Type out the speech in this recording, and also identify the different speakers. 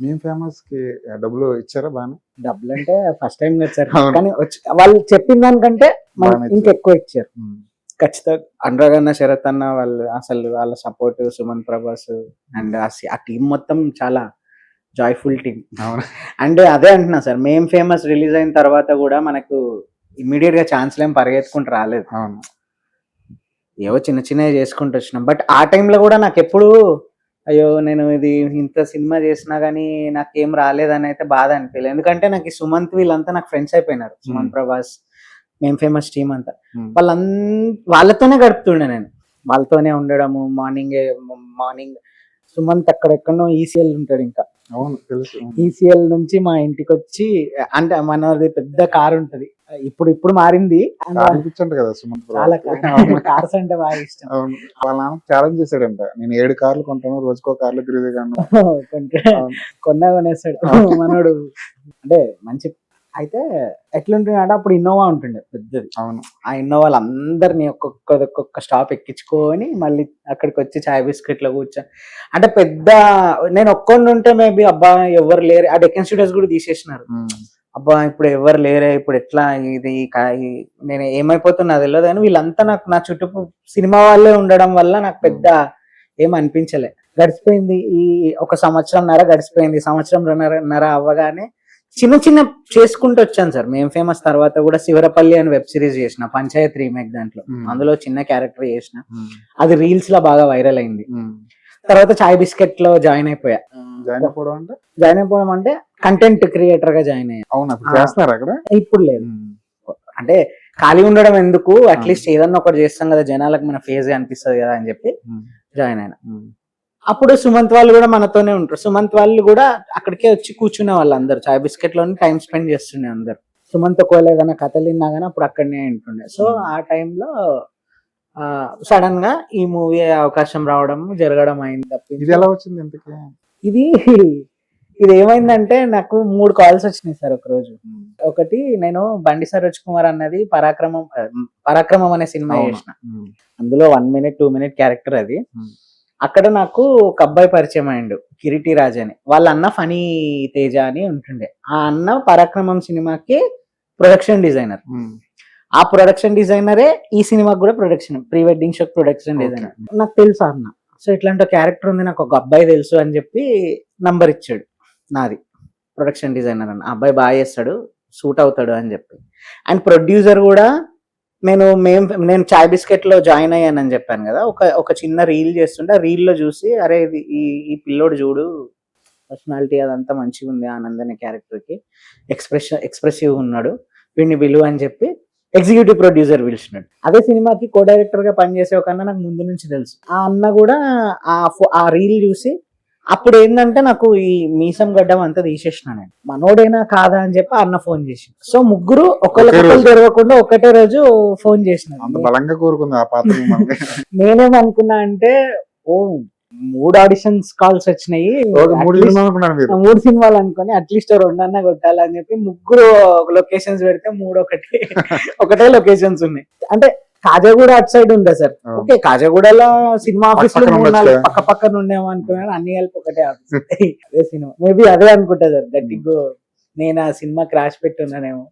Speaker 1: మేము ఫేమస్కి డబ్బులు ఇచ్చారా బాగానే?
Speaker 2: డబ్బులు అంటే ఫస్ట్ టైం వచ్చారు.
Speaker 1: అవును.
Speaker 2: కానీ వచ్చి- వాళ్ళు చెప్పిన దానికంటే ఇంకెక్కువ ఇచ్చారు. ఖచ్చితంగా అనురాగ్ అన్న శరత్ అన్న వాళ్ళు అసలు వాళ్ళ సపోర్ట్ సుమన్ ప్రభాస్ అండ్ ఆ టీం మొత్తం చాలా జాయ్ఫుల్ టీం అంటే అదే అంటున్నా సార్ మేం ఫేమస్ రిలీజ్ అయిన తర్వాత కూడా మనకు ఇమ్మీడియట్గా ఛాన్స్ ఏం పరిగెత్తుకుంటూ రాలేదు. ఏవో చిన్న చిన్నవి చేసుకుంటూ వచ్చినాం. బట్ ఆ టైంలో కూడా నాకు ఎప్పుడు అయ్యో నేను ఇది ఇంత సినిమా చేసినా గానీ నాకేం రాలేదని అయితే బాధ అనిపించలేదు ఎందుకంటే నాకు సుమంత్ వీళ్ళంతా నాకు ఫ్రెండ్స్ అయిపోయినారు. సుమంత్ ప్రభాస్ మేం ఫేమస్ టీం అంతా. వాళ్ళం వాళ్ళతోనే గడుపుతుండే నేను. వాళ్ళతోనే ఉండడము మార్నింగ్ మార్నింగ్ సుమంత్ అక్కడెక్కడో ఈసీఎల్ ఉంటాడు ఇంకా.
Speaker 1: అవును తెలుసు.
Speaker 2: ఈసీఎల్ నుంచి మా ఇంటికి వచ్చి అంటే మనది పెద్ద కార్ ఉంటది. ఇప్పుడు ఇప్పుడు మారింది.
Speaker 1: అనిపించండి కదా సుమంత్
Speaker 2: చాలా. కార్స్ అంటే బాగా ఇష్టం.
Speaker 1: అవును. వాళ్ళ నాన్న ఛాలెంజ్ చేశాడంట. నేను ఏడు కార్లు కొంటాను రోజుకో కార్లు తిరిగి
Speaker 2: కొంటే. కొన్నా కొనేస్తాడు. మనోడు అంటే మంచి అయితే ఎట్లుంటుండే అప్పుడు ఇన్నోవా ఉంటుండే పెద్దది.
Speaker 1: అవును.
Speaker 2: ఆ ఇన్నోవాలు అందరినీ ఒక్కొక్క ఒక్కొక్క స్టాప్ ఎక్కించుకొని మళ్ళీ అక్కడికి వచ్చి చాయ్ బిస్కెట్లో కూర్చో అంటే పెద్ద నేను ఒక్కొని ఉంటే మేబీ అబ్బా ఎవరు లేరు ఆ డెక్కన్ స్టూడియోస్ కూడా తీసేసినారు. అబ్బా ఇప్పుడు ఎవరు లేరే ఇప్పుడు ఎట్లా ఇది నేను ఏమైపోతున్నా తెలియదు కానీ వీళ్ళంతా నాకు నా చుట్టూ సినిమా వాళ్ళే ఉండడం వల్ల నాకు పెద్ద ఏం అనిపించలే. గడిచిపోయింది ఈ ఒక సంవత్సరం నర గడిచిపోయింది. సంవత్సరం నర అవ్వగానే చిన్న చిన్న చేసుకుంటూ వచ్చాను సార్ మేము ఫేమస్ తర్వాత కూడా శివరపల్లి అని వెబ్ సిరీస్ చేసిన పంచాయత్ రీమేక్ దాంట్లో. అందులో చిన్న క్యారెక్టర్ చేసిన. అది రీల్స్లో బాగా వైరల్ అయింది. తర్వాత చాయ్ బిస్కెట్లో జాయిన్ అయిపోయా
Speaker 1: జాయిన్ అయిపోవడం అంటే
Speaker 2: జాయిన్ అయిపోవడం అంటే కంటెంట్ క్రియేటర్గా జాయిన్ అయ్యా
Speaker 1: అవును. చేస్తున్నారు అక్కడ
Speaker 2: ఇప్పుడు లేదు. అంటే ఖాళీ ఉండడం ఎందుకు అట్లీస్ట్ ఏదన్నా ఒకటి చేస్తాం కదా జనాలకు మన ఫేస్ అనిపిస్తుంది కదా అని చెప్పి. జాయిన్ అయినా. అప్పుడు సుమంత్ వాళ్ళు కూడా మనతోనే ఉంటారు. సుమంత్ వాళ్ళు కూడా అక్కడికే వచ్చి కూర్చునే వాళ్ళు అందరు. చాయ్ బిస్కెట్లోనే టైం స్పెండ్ చేస్తుండే అందరు. సుమంత్ ఒకవేళ ఏదైనా కథలు విన్నా కానీ అప్పుడు అక్కడనే ఉంటుండే. సో ఆ టైంలో సడన్గా ఈ మూవీ అవకాశం రావడం జరగడం అయింది
Speaker 1: ఇది ఎలా వచ్చింది ఇంతకీ?
Speaker 2: ఇది ఇది ఏమైందంటే నాకు మూడు కాల్స్ వచ్చినాయి సార్ ఒక రోజు. ఒకటి నేను బండి సరోజ్ కుమార్ అన్నది పరాక్రమం పరాక్రమం అనే సినిమా. చేసిన. అందులో one minute two minute character అది. అక్కడ నాకు ఒక అబ్బాయి పరిచయం అయ్యిండు కిరీటి రాజ్ అని వాళ్ళ అన్న ఫనీ తేజ అని ఉంటుండే. ఆ అన్న పరాక్రమం సినిమాకి ప్రొడక్షన్ డిజైనర్
Speaker 1: ఉమ్.
Speaker 2: ఆ ప్రొడక్షన్ డిజైనరే ఈ సినిమాకి కూడా production pre wedding show production. Designer నాకు తెలుసు అన్న. సో ఇట్లాంటి క్యారెక్టర్ ఉంది నాకు ఒక అబ్బాయి తెలుసు అని చెప్పి నంబర్ ఇచ్చాడు నాది. ప్రొడక్షన్ డిజైనర్ అని ఆ అబ్బాయి బాగా చేస్తాడు సూట్ అవుతాడు అని చెప్పి. అండ్ ప్రొడ్యూసర్ కూడా నేను మేం నేను చాయ్ బిస్కెట్లో జాయిన్ అయ్యానని చెప్పాను కదా ఒక ఒక చిన్న రీల్ చేస్తుంటే ఆ రీల్లో లో చూసి అరే ఇది ఈ ఈ పిల్లోడు చూడు పర్సనాలిటీ అదంతా మంచిగా ఉంది ఆనంద్ అనే క్యారెక్టర్కి ఎక్స్ప్రెషన్ ఎక్స్ప్రెసివ్ ఉన్నాడు వీడిని విలువ అని చెప్పి ఎగ్జిక్యూటివ్ ప్రొడ్యూసర్ పిలిచినాడు. అదే సినిమాకి కో డైరెక్టర్గా పనిచేసే ఒక అన్న నాకు ముందు నుంచి తెలుసు. ఆ అన్న కూడా ఆ ఆ రీల్ చూసి అప్పుడు ఏంటంటే నాకు ఈ మీసం గడ్డం అంతా తీసేసిన నేను. మనోడేనా కాదా అని చెప్పి అన్న ఫోన్ చేసి సో ముగ్గురు
Speaker 1: రోజు.
Speaker 2: తెరవకుండా ఒకటే రోజు ఫోన్ చేసిన నేనేమనుకున్నా అంటే ఓ మూడు ఆడిషన్స్ కాల్స్ వచ్చినాయి.
Speaker 1: మూడు సినిమాలు
Speaker 2: అనుకొని అట్లీస్ట్ రెండన్నా కొట్టాలని చెప్పి ముగ్గురు లొకేషన్స్ పెడితే మూడు ఒకటి ఒకటే లొకేషన్స్ ఉన్నాయి. అంటే కాజాగూడ అటు సైడ్ ఉండే సార్. ఓకే కాజాగూడలో సినిమా
Speaker 1: ఆఫీస్లో.
Speaker 2: పక్క పక్కన ఉండేమో అనుకున్నాను అన్ని కలిపి ఒకటే ఆఫీస్. అదే సినిమా. మేబీ అదే అనుకుంటా సార్. గట్టిగా నేను ఆ సినిమా క్రాష్ పెట్టున్నానేమో.